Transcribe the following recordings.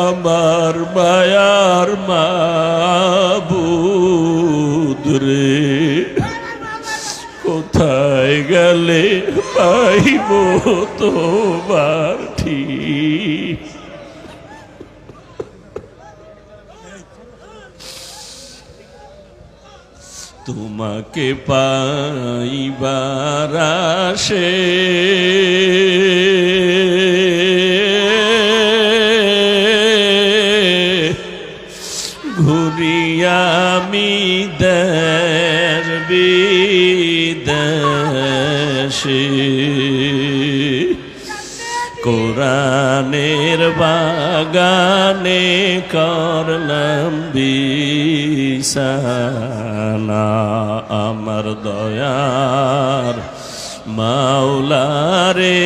আমার মায়ার মাবুদ কোথায় গেলে পাইব তোমার ঠিক? তোমাকে পাইবার আসে। ঘুরিয়ামি দের বিদেশে। কোরআনের বাগানে করলাম বিছানা আমার দয়ার মাওলারে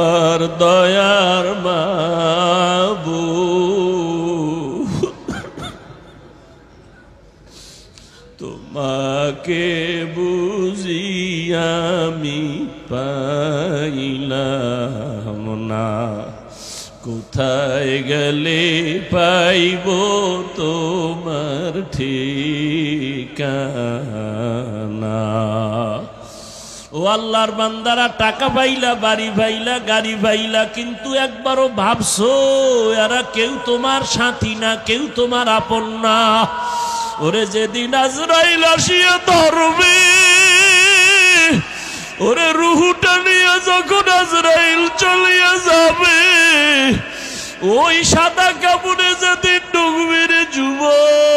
আমার দয়ার মাবু তোমাকে বুঝি আমি পাইলাম না। কোথায় গেলে পাইব তোমার ঠিকানা? ও আল্লাহর বান্দারা, টাকা পাইলা, বাড়ি পাইলা, গাড়ি পাইলা, কিন্তু একবারও ভাবছ, এরা কেউ তোমার সাথী না, কেউ তোমার আপন না। ওরে যেদিন আজরাইল আসিয়া ধরবে, ওরে রুহুটা নিয়ে যখন আজরাইল চলিয়া যাবে, ওই সাদা কাপড়ে যেদিন ডুববে রে যুবক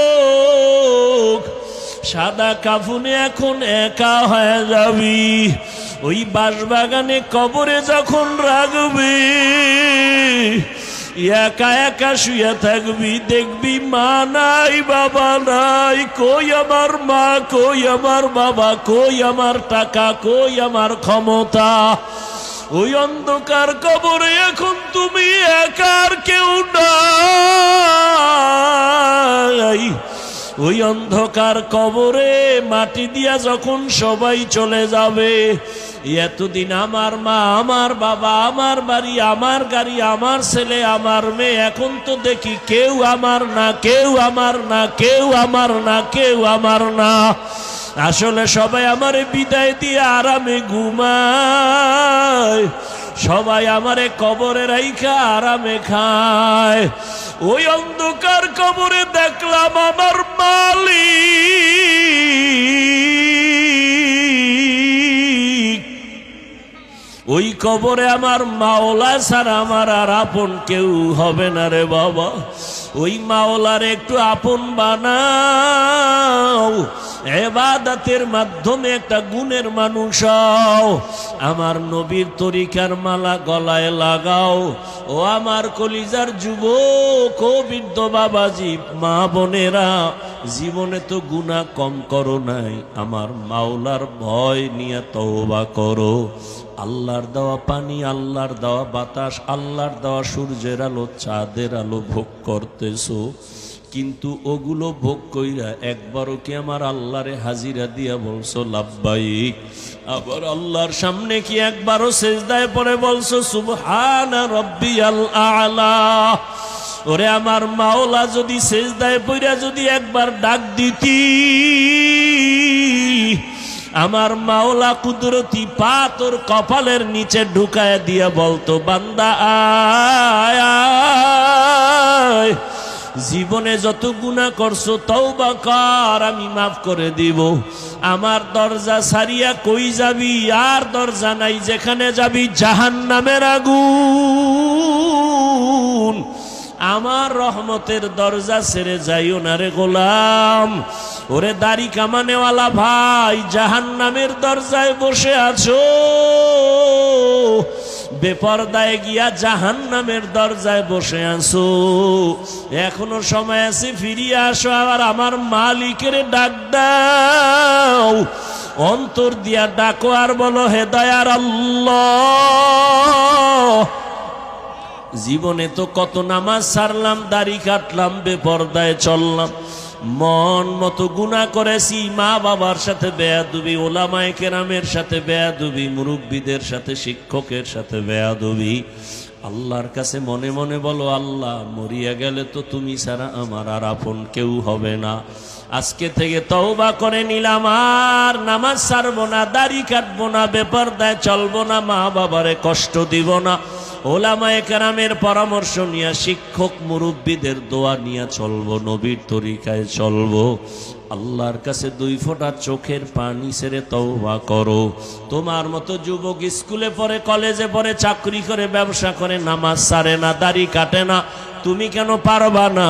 সাদা কাফুনে এখন একা হয়ে যাবি। ওই বাঁশবাগানে কবরে যখন রাখবে, একা একা শুয়ে থাকবি, দেখবি মা নাই, বাবা নাই, কই আমার মা, কই আমার বাবা, কই আমার টাকা, কই আমার ক্ষমতা? ওই অন্ধকার কবরে এখন তুমি একার কেউ নাই। ওই অন্ধকার কবরে মাটি দিয়া যখন সবাই চলে যাবে, এতদিন আমার মা, আমার বাবা, আমার বাড়ি, আমার গাড়ি, আমার ছেলে, আমার মেয়ে, এখন তো দেখি কেউ আমার না, কেউ আমার না, কেউ আমার না, কেউ আমার না। আসলে সবাই আমারে বিদায় দিয়ে আরামে ঘুমায়। সবাই আমারে কবরে রাইখা আরামে খায়। ওই অন্ধকার কবরে দেখলাম আমার মালিক। ওই কবরে আমার মাওলা ছাড়া আমার আর আপন কেউ হবে না রে বাবা। ওই মাওলার একটু আপন বানাও। এবাদাতের মাধ্যমে একটা গুণের মানুষ। আমার নবীর তরিকার মালা গলায় লাগাও। ও আমার কলিজার যুবক, ও বৃদ্ধ বাবাজি, মা বোনেরা, জীবনে তো গুণা কম করো নাই। আমার মাওলার ভয় নিয়ে তওবা করো। আল্লাহর দেওয়া পানি, আল্লাহর দেওয়া বাতাস, আল্লাহর দেওয়া সূর্যের আলো, চাঁদের আলো ভোগ করতেছো। কিন্তু ওগুলো ভোগ কইরা একবারও কি আমার আল্লাহরে হাজিরা দিয়া বলছো লাভবাইক আবার আল্লাহর সামনে কি একবারও সেজদায় পরে বলছো, সুবহানা রব্বিয়াল আলা ওরে আমার মাওলা, যদি সেজদায় পইরা যদি একবার ডাক দিতি, আমার মাওলা কুদরতি পা তোর কপালের নিচে ঢুকায় দিয়া বলতো, বান্দা আয়। জীবনে যত গুণা করছ, তওবা কর, আমি মাফ করে দিব। আমার দরজা সারিয়া কই যাবি? আর দরজা নাই, যেখানে যাবি? জাহান নামের আগুন। আমার রহমতের দরজা ছেড়ে যাইও না রে গোলাম। ওরে দাড়ি কামানেওয়ালা ভাই জাহান নামের দরজায় বসে আছো। বেপরদায় গিয়া জাহান নামের দরজায় বসে আছো। এখনও সময় আছে, ফিরিয়ে আসো, আবার আমার মালিকের ডাক দাও। অন্তর দিয়া ডাকো আর বলো, হে দয়ার জীবনে তো কত নামাজ সারলাম, দাড়ি কাটলাম, বেপর্দায় চললাম। মন মতো গুণা করেছি, মা বাবার সাথে বেয়াদুবি, ওলামায় কেরামের সাথে বেয়াদুবি, মুরব্বীদের সাথে, শিক্ষকের সাথে বেয়াদুবি। আল্লাহর কাছে মনে মনে বলো, আল্লাহ, মরিয়া গেলে তো তুমি ছাড়া আমার আর আপন কেউ হবে না। আজকে থেকে তওবা করে নিলাম, আর নামাজ ছাড়বো না, দাড়ি কাটবো না বেপার দেয় চলবো না, মা বাবারে কষ্ট দিব না। ওলামায়ে কেরামের পরামর্শ নিয়ে শিক্ষক মুরব্বীদের দোয়া নিয়ে চলবো, নবীর তরিকায় চলবো। আল্লাহর কাছে দুই ফোঁটা চোখের পানি ছেড়ে তওবা করো। তোমার মতো যুবক স্কুলে পড়ে, কলেজে পড়ে, চাকরি করে, ব্যবসা করে, নামাজ সারে না, দাড়ি কাটে না। তুমি কেন পারবা না?